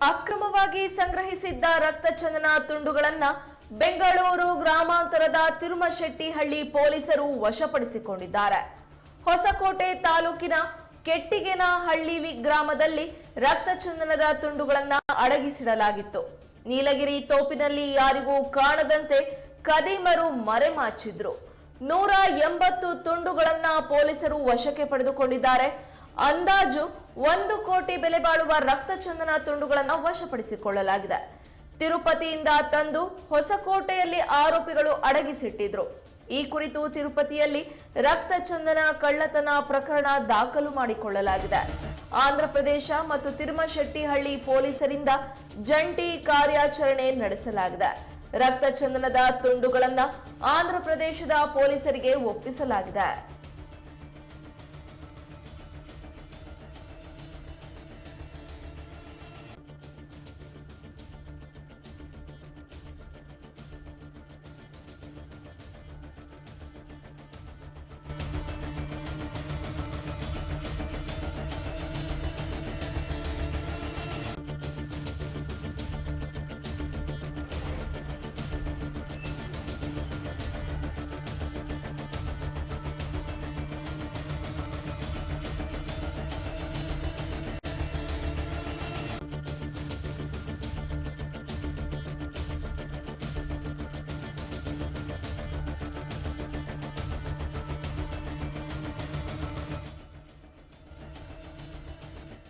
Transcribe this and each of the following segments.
ಅಕ್ರಮವಾಗಿ ಸಂಗ್ರಹಿಸಿದ್ದ ರಕ್ತಚಂದನ ತುಂಡುಗಳನ್ನ ಬೆಂಗಳೂರು ಗ್ರಾಮಾಂತರದ ತಿರುಮಶೆಟ್ಟಿಹಳ್ಳಿ ಪೊಲೀಸರು ವಶಪಡಿಸಿಕೊಂಡಿದ್ದಾರೆ. ಹೊಸಕೋಟೆ ತಾಲೂಕಿನ ಕೆಟ್ಟಿಗೆನಹಳ್ಳಿ ಹಳ್ಳಿ ಗ್ರಾಮದಲ್ಲಿ ರಕ್ತಚಂದನದ ತುಂಡುಗಳನ್ನ ಅಡಗಿಸಿಡಲಾಗಿತ್ತು. ನೀಲಗಿರಿ ತೋಪಿನಲ್ಲಿ ಯಾರಿಗೂ ಕಾಣದಂತೆ ಕದೀಮರು ಮರೆಮಾಚಿದ್ರು ನೂರ ಎಂಬತ್ತು ತುಂಡುಗಳನ್ನ ಪೊಲೀಸರು ವಶಕ್ಕೆ ಪಡೆದುಕೊಂಡಿದ್ದಾರೆ. ಅಂದಾಜು ಒಂದು ಕೋಟಿ ಬೆಲೆ ಬಾಳುವ ರಕ್ತಚಂದನ ತುಂಡುಗಳನ್ನು ವಶಪಡಿಸಿಕೊಳ್ಳಲಾಗಿದೆ. ತಿರುಪತಿಯಿಂದ ತಂದು ಹೊಸಕೋಟೆಯಲ್ಲಿ ಆರೋಪಿಗಳು ಅಡಗಿಸಿಟ್ಟಿದ್ರು. ಈ ಕುರಿತು ತಿರುಪತಿಯಲ್ಲಿ ರಕ್ತಚಂದನ ಕಳ್ಳತನ ಪ್ರಕರಣ ದಾಖಲು ಮಾಡಿಕೊಳ್ಳಲಾಗಿದೆ. ಆಂಧ್ರಪ್ರದೇಶ ಮತ್ತು ತಿರುಮಶೆಟ್ಟಿಹಳ್ಳಿ ಪೊಲೀಸರಿಂದ ಜಂಟಿ ಕಾರ್ಯಾಚರಣೆ ನಡೆಸಲಾಗಿದೆ. ರಕ್ತಚಂದನದ ತುಂಡುಗಳನ್ನು ಆಂಧ್ರಪ್ರದೇಶದ ಪೊಲೀಸರಿಗೆ ಒಪ್ಪಿಸಲಾಗಿದೆ.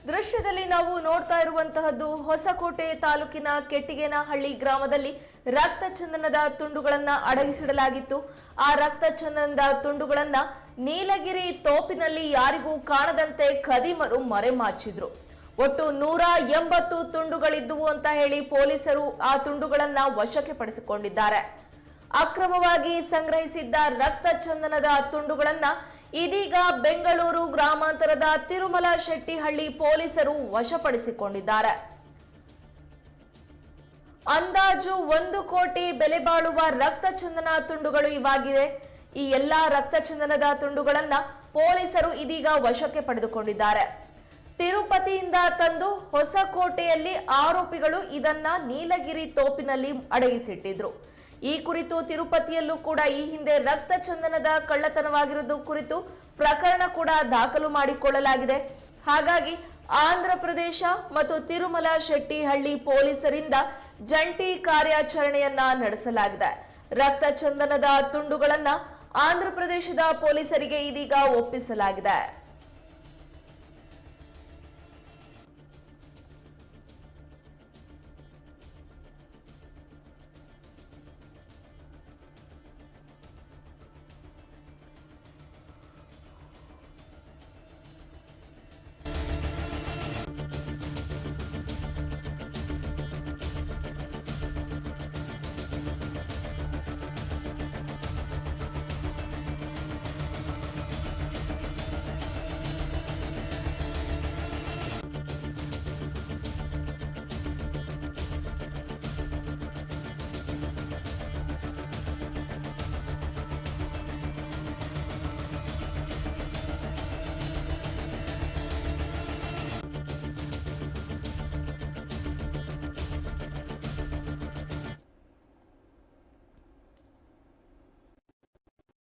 ದೃಶ್ಯದಲ್ಲಿ ನಾವು ನೋಡ್ತಾ ಇರುವಂತಹದ್ದು ಹೊಸಕೋಟೆ ತಾಲೂಕಿನ ಕೆಟ್ಟಿಗೆನಹಳ್ಳಿ ಗ್ರಾಮದಲ್ಲಿ ರಕ್ತ ಚಂದನದ ತುಂಡುಗಳನ್ನ ಅಡಗಿಸಿಡಲಾಗಿತ್ತು. ಆ ರಕ್ತ ಚಂದನದ ತುಂಡುಗಳನ್ನ ನೀಲಗಿರಿ ತೋಪಿನಲ್ಲಿ ಯಾರಿಗೂ ಕಾಣದಂತೆ ಖದೀಮರು ಮರೆಮಾಚಿದ್ರು ಒಟ್ಟು ನೂರ ಎಂಬತ್ತು ತುಂಡುಗಳಿದ್ದುವು ಅಂತ ಹೇಳಿ ಪೊಲೀಸರು ಆ ತುಂಡುಗಳನ್ನ ವಶಕ್ಕೆ ಪಡಿಸಿಕೊಂಡಿದ್ದಾರೆ. ಅಕ್ರಮವಾಗಿ ಸಂಗ್ರಹಿಸಿದ್ದ ರಕ್ತ ಚಂದನದ ತುಂಡುಗಳನ್ನ ಇದೀಗ ಬೆಂಗಳೂರು ಗ್ರಾಮಾಂತರದ ತಿರುಮಲ ಶೆಟ್ಟಿಹಳ್ಳಿ ಪೊಲೀಸರು ವಶಪಡಿಸಿಕೊಂಡಿದ್ದಾರೆ. ಅಂದಾಜು ಒಂದು ಕೋಟಿ ಬೆಲೆ ಬಾಳುವ ರಕ್ತಚಂದನ ತುಂಡುಗಳು ಇವಾಗಿದೆ ಈ ಎಲ್ಲಾ ರಕ್ತಚಂದನದ ತುಂಡುಗಳನ್ನ ಪೊಲೀಸರು ಇದೀಗ ವಶಕ್ಕೆ ಪಡೆದುಕೊಂಡಿದ್ದಾರೆ. ತಿರುಪತಿಯಿಂದ ತಂದು ಹೊಸಕೋಟೆಯಲ್ಲಿ ಆರೋಪಿಗಳು ಇದನ್ನ ನೀಲಗಿರಿ ತೋಪಿನಲ್ಲಿ ಅಡಗಿಸಿಟ್ಟಿದ್ರು. ಈ ಕುರಿತು ತಿರುಪತಿಯಲ್ಲೂ ಕೂಡ ಈ ಹಿಂದೆ ರಕ್ತ ಚಂದನದ ಕಳ್ಳತನವಾಗಿರುವುದು ಕುರಿತು ಪ್ರಕರಣ ಕೂಡ ದಾಖಲು ಮಾಡಿಕೊಳ್ಳಲಾಗಿದೆ. ಹಾಗಾಗಿ ಆಂಧ್ರ ಪ್ರದೇಶ ಮತ್ತು ತಿರುಮಲ ಶೆಟ್ಟಿಹಳ್ಳಿ ಪೊಲೀಸರಿಂದ ಜಂಟಿ ಕಾರ್ಯಾಚರಣೆಯನ್ನ ನಡೆಸಲಾಗಿದೆ. ರಕ್ತಚಂದನದ ತುಂಡುಗಳನ್ನ ಆಂಧ್ರ ಪ್ರದೇಶದ ಪೊಲೀಸರಿಗೆ ಇದೀಗ ಒಪ್ಪಿಸಲಾಗಿದೆ.